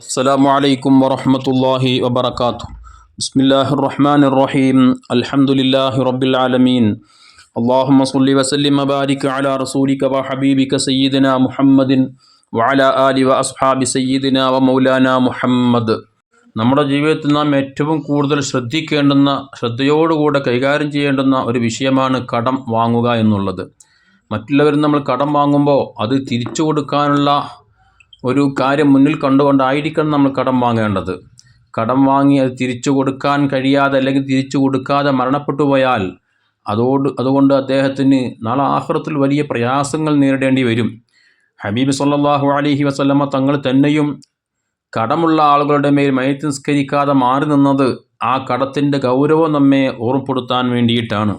السلام عليكم ورحمة الله وبركاته بسم الله الرحمن الرحيم الحمد لله رب العالمين اللهم صل وسلم وبارك على رسولك وحبيبك سيدنا محمد وعلى آل وأصحاب سيدنا ومولانا محمد നമ്മുടെ ജീവിതത്തിൽ നാം ഏറ്റവും കൂടുതൽ ശ്രദ്ധിക്കേണ്ടുന്ന ശ്രദ്ധയോടുകൂടെ കൈകാര്യം ചെയ്യേണ്ടുന്ന ഒരു വിഷയമാണ് കടം വാങ്ങുക എന്നുള്ളത് മറ്റുള്ളവരിൽ നമ്മൾ കടം വാങ്ങുമ്പോൾ അത് തിരിച്ചു കൊടുക്കാനുള്ള ഒരു കാര്യം മുന്നിൽ കണ്ടുകൊണ്ടായിരിക്കണം നമ്മൾ കടം വാങ്ങേണ്ടത്. കടം വാങ്ങി അത് തിരിച്ചു കൊടുക്കാൻ കഴിയാതെ അല്ലെങ്കിൽ തിരിച്ചു കൊടുക്കാതെ മരണപ്പെട്ടു പോയാൽ അതോട് അതുകൊണ്ട് അദ്ദേഹത്തിന് നാളെ ആഹ്റത്തിൽ വലിയ പ്രയാസങ്ങൾ നേരിടേണ്ടി വരും. ഹബീബ് സല്ലാഹു അലൈഹി വസല്ലമ തങ്ങൾ തന്നെയും കടമുള്ള ആളുകളുടെ മേൽ മയത്ത് നിസ്കരിക്കാതെ മാറി നിന്നത് ആ കടത്തിന്റെ ഗൗരവം നമ്മെ ഓർമ്മപ്പെടുത്താൻ വേണ്ടിയിട്ടാണ്.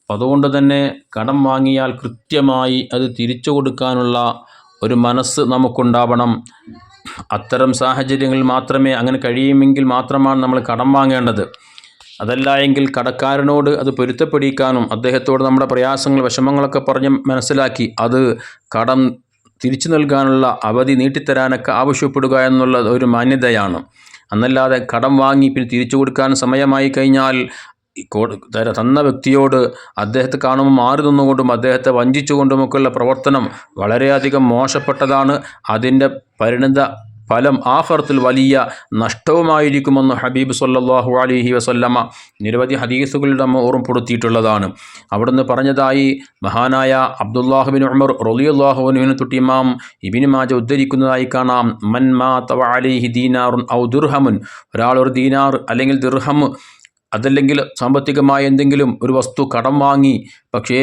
അപ്പം അതുകൊണ്ട് തന്നെ കടം വാങ്ങിയാൽ കൃത്യമായി അത് തിരിച്ചു കൊടുക്കാനുള്ള ഒരു മനസ്സ് നമുക്കുണ്ടാവണം. അത്തരം സാഹചര്യങ്ങളിൽ മാത്രമേ അങ്ങനെ കഴിയുമെങ്കിൽ മാത്രമാണ് നമ്മൾ കടം വാങ്ങേണ്ടത്. അതല്ല എങ്കിൽ കടക്കാരനോട് അത് പൊരുത്തപ്പെടിക്കാനും അദ്ദേഹത്തോട് നമ്മുടെ പ്രയാസങ്ങൾ വിഷമങ്ങളൊക്കെ പറഞ്ഞ് മനസ്സിലാക്കി അത് കടം തിരിച്ചു നൽകാനുള്ള അവധി നീട്ടിത്തരാനൊക്കെ ആവശ്യപ്പെടുക എന്നുള്ള ഒരു മാന്യതയാണ്. അന്നല്ലാതെ കടം വാങ്ങി പിന്നെ തിരിച്ചു കൊടുക്കാൻ സമയമായി കഴിഞ്ഞാൽ തന്ന വ്യക്തിയോട് അദ്ദേഹത്തെ കാണുമ്പോൾ മാറി നിന്നുകൊണ്ടും അദ്ദേഹത്തെ വഞ്ചിച്ചുകൊണ്ടുമൊക്കെയുള്ള പ്രവർത്തനം വളരെയധികം മോശപ്പെട്ടതാണ്. അതിന്റെ പരിണിത ഫലം ആഹർത്തിൽ വലിയ നഷ്ടവുമായിരിക്കുമെന്ന് ഹബീബ് സല്ലാഹു അലൈഹി വസല്ലമ നിരവധി ഹദീസുകളുടെ നമ്മ ഓർമ്മപ്പെടുത്തിയിട്ടുള്ളതാണ്. അവിടുന്ന് പറഞ്ഞതായി മഹാനായ അബ്ദുല്ലാഹുബിൻ ഉമർ റളിയല്ലാഹുവിന് തൊട്ട് ഇമാം ഇബിന് മാജ ഉദ്ധരിക്കുന്നതായി കാണാം. മൻ മാ തവ അലിഹി ദീനാറുൻ ഔ ദുർഹമുൻ. ഒരാൾ ഒരു ദീനാർ അല്ലെങ്കിൽ ദിർഹം അതല്ലെങ്കിൽ സാമ്പത്തികമായ എന്തെങ്കിലും ഒരു വസ്തു കടം വാങ്ങി പക്ഷേ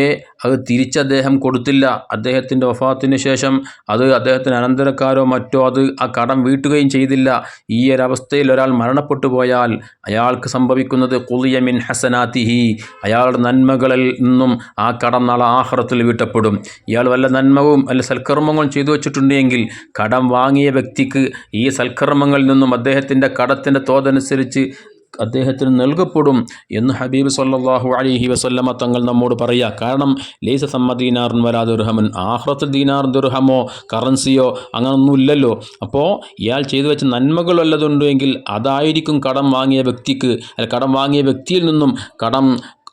അത് തിരിച്ച് അദ്ദേഹം കൊടുത്തില്ല. അദ്ദേഹത്തിന്റെ വഫാത്തിന് ശേഷം അത് അദ്ദേഹത്തിന് അനന്തരക്കാരോ മറ്റോ അത് ആ കടം വീട്ടുകയും ചെയ്തില്ല. ഈ ഒരവസ്ഥയിൽ ഒരാൾ മരണപ്പെട്ടു പോയാൽ അയാൾക്ക് സംഭവിക്കുന്നത് കുളിയമിൻ ഹസനാത്തിഹി. അയാളുടെ നന്മകളിൽ നിന്നും ആ കടം നാളെ ആഹ്റത്തിൽ വീട്ടപ്പെടും. ഇയാൾ വല്ല നന്മവും അല്ല സൽക്കർമ്മങ്ങളും ചെയ്തു വച്ചിട്ടുണ്ടെങ്കിൽ കടം വാങ്ങിയ വ്യക്തിക്ക് ഈ സൽക്കർമ്മങ്ങളിൽ നിന്നും അദ്ദേഹത്തിന്റെ കടത്തിന്റെ തോതനുസരിച്ച് അദ്ദേഹത്തിന് നൽകപ്പെടും എന്ന് ഹബീബ് സല്ലാഹു അലൈഹി വസല്ലമ തങ്ങൾ നമ്മോട് പറയുക കാരണം ലേസ സമ്മ ദീനാറിൻ വരാ ദുർഹമൻ ആഹ്റത്തിൽ ദീനാർ ദുർഹമോ കറൻസിയോ അങ്ങനൊന്നും ഇല്ലല്ലോ അപ്പോൾ ഇയാൾ ചെയ്തു വെച്ച നന്മകൾ വല്ലതുണ്ടെങ്കിൽ അതായിരിക്കും കടം വാങ്ങിയ വ്യക്തിക്ക് അല്ല കടം വാങ്ങിയ വ്യക്തിയിൽ നിന്നും കടം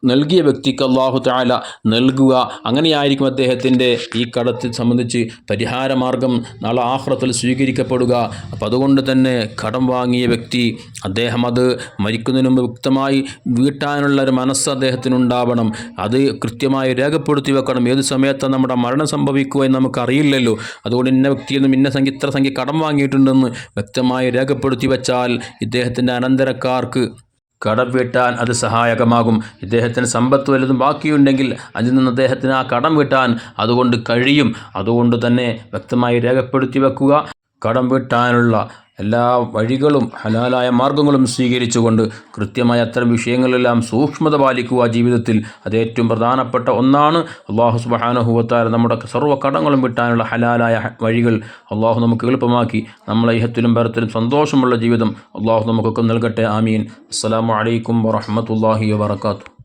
നൽകിയ വ്യക്തിക്ക് അള്ളാഹു താല നൽകുക. അങ്ങനെയായിരിക്കും അദ്ദേഹത്തിന്റെ ഈ കടത്തെ സംബന്ധിച്ച് പരിഹാരമാർഗം നാളെ ആഹ്റത്തിൽ സ്വീകരിക്കപ്പെടുക. അപ്പം അതുകൊണ്ട് തന്നെ കടം വാങ്ങിയ വ്യക്തി അദ്ദേഹം അത് മരിക്കുന്നതിന് മുമ്പ് വ്യക്തമായി വീട്ടാനുള്ള ഒരു മനസ്സ് അദ്ദേഹത്തിനുണ്ടാവണം. അത് കൃത്യമായി രേഖപ്പെടുത്തി വെക്കണം. ഏത് സമയത്താണ് നമ്മുടെ മരണം സംഭവിക്കുക എന്ന് നമുക്കറിയില്ലല്ലോ. അതുകൊണ്ട് ഇന്ന വ്യക്തിയിൽ നിന്നും ഇന്ന സംഖ്യ ഇത്ര സംഖ്യ കടം വാങ്ങിയിട്ടുണ്ടെന്ന് വ്യക്തമായി രേഖപ്പെടുത്തി വെച്ചാൽ ഇദ്ദേഹത്തിന്റെ അനന്തരക്കാർക്ക് കടം വീട്ടാൻ അത് സഹായകമാകും. ഇദ്ദേഹത്തിന് സമ്പത്ത് വല്ലതും ബാക്കിയുണ്ടെങ്കിൽ അതിൽ നിന്ന് അദ്ദേഹത്തിന് ആ കടം വീട്ടാൻ അതുകൊണ്ട് കഴിയും. അതുകൊണ്ട് തന്നെ വ്യക്തമായി രേഖപ്പെടുത്തി വെക്കുക. കടം വീട്ടാനുള്ള എല്ലാ വഴികളും ഹലാലായ മാർഗങ്ങളും സ്വീകരിച്ചുകൊണ്ട് കൃത്യമായ അത്തരം വിഷയങ്ങളെല്ലാം സൂക്ഷ്മത പാലിക്കുക ജീവിതത്തിൽ. അത് ഏറ്റവും പ്രധാനപ്പെട്ട ഒന്നാണ്. അള്ളാഹു സുബഹാനുഭവത്താൽ നമ്മുടെ സർവ കടങ്ങളും വിട്ടാനുള്ള ഹലാലായ വഴികൾ അള്ളാഹു നമുക്ക് എളുപ്പമാക്കി. നമ്മളെ ഇഹത്തിലും പരത്തിലും സന്തോഷമുള്ള ജീവിതം അള്ളാഹു നമുക്കൊക്കെ നൽകട്ടെ. ആമീൻ. അസ്സലാമു അലൈക്കും വറഹ്മത്തുള്ളാഹി വബറകാതുഹു.